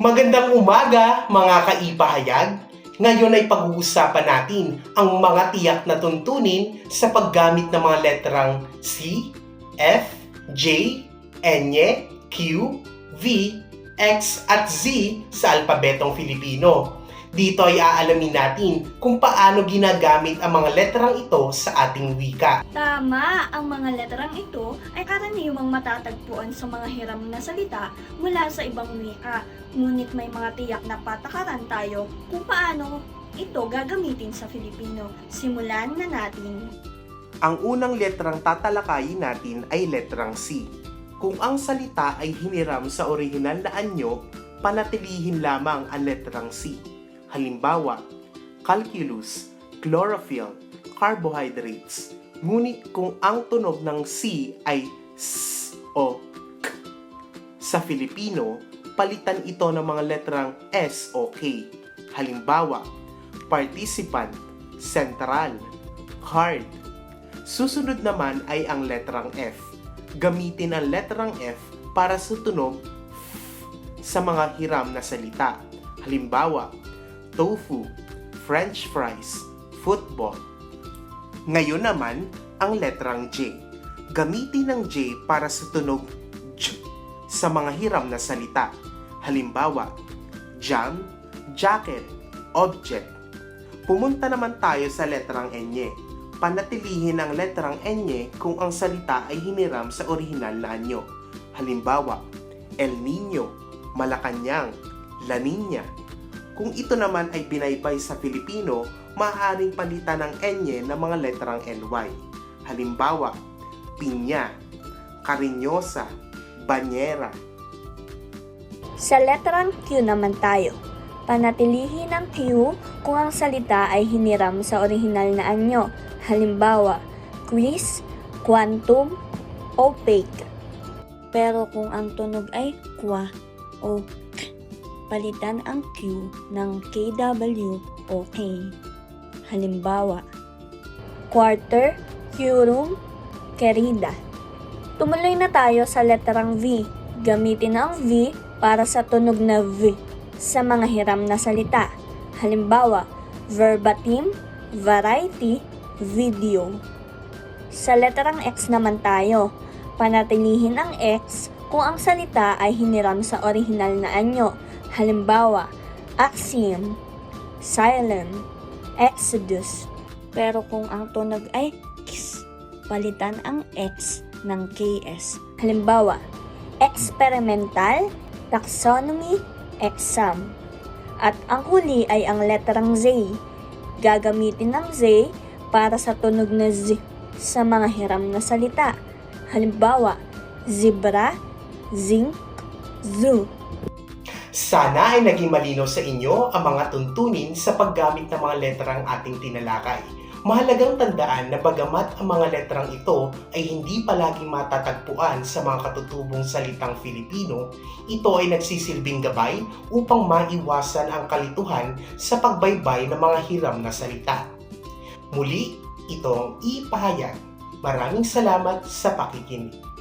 Magandang umaga mga kaipahayag. Ngayon ay pag-uusapan natin ang mga tiyak na tuntunin sa paggamit ng mga letrang C, F, J, N, Q, V, X at Z sa alpabetong Filipino. Dito ay aalamin natin kung paano ginagamit ang mga letrang ito sa ating wika. Tama, ang mga letrang ito ay karaniwang matatagpuan sa mga hiram na salita mula sa ibang wika. Ngunit may mga tiyak na patakaran tayo kung paano ito gagamitin sa Filipino. Simulan na natin. Ang unang letrang tatalakayin natin ay letrang C. Kung ang salita ay hiniram sa orihinal na anyo, panatilihin lamang ang letrang C. Halimbawa, calculus, chlorophyll, carbohydrates. Ngunit kung ang tunog ng C ay S o K, sa Filipino, palitan ito ng mga letrang S o K. Halimbawa, participant, central, hard, Susunod naman ay ang letrang F. Gamitin ang letrang F para sa tunog F sa mga hiram na salita. Halimbawa, tofu, french fries, football. Ngayon naman, ang letrang J. Gamitin ang J para sa tunog J sa mga hiram na salita. Halimbawa, jam, jacket, object. Pumunta naman tayo sa letrang N panatilihin ang letrang N kung ang salita ay hiniram sa orihinal na anyo. Halimbawa, El Nino, Malacanang, La Nina. Kung ito naman ay binaybay sa Filipino, maaaring palitan ng N ng mga letrang NY. Halimbawa, Pinya, Cariñosa, Banyera. Sa letrang Q naman tayo. Panatilihin ang Q kung ang salita ay hiniram sa orihinal na anyo. Halimbawa, quiz, quantum, opaque. Pero kung ang tunog ay kwa o palitan ang Q ng KW o K. Halimbawa, quarter, quorum, querida. Tumuloy na tayo sa letrang V. Gamitin ang V para sa tunog na V sa mga hiram na salita. Halimbawa, verbatim, variety, video. Sa letrang X naman tayo. Panatilihin ang X kung ang salita ay hiniram sa orihinal na anyo. Halimbawa, axiom, silent, exodus. Pero kung ang tunog ay X, palitan ang X ng KS. Halimbawa, experimental, taxonomy, exam. At ang huli ay ang letrang Z. Gagamitin ng Z para sa tunog na Z sa mga hiram na salita. Halimbawa, zebra, zinc, zoo. Sana ay naging malinaw sa inyo ang mga tuntunin sa paggamit ng mga letrang ating tinalakay. Mahalagang tandaan na bagamat ang mga letrang ito ay hindi palaging matatagpuan sa mga katutubong salitang Filipino, ito ay nagsisilbing gabay upang maiwasan ang kalituhan sa pagbaybay ng mga hiram na salita. Muli, ito ang ipahayag. Maraming salamat sa pakikinig.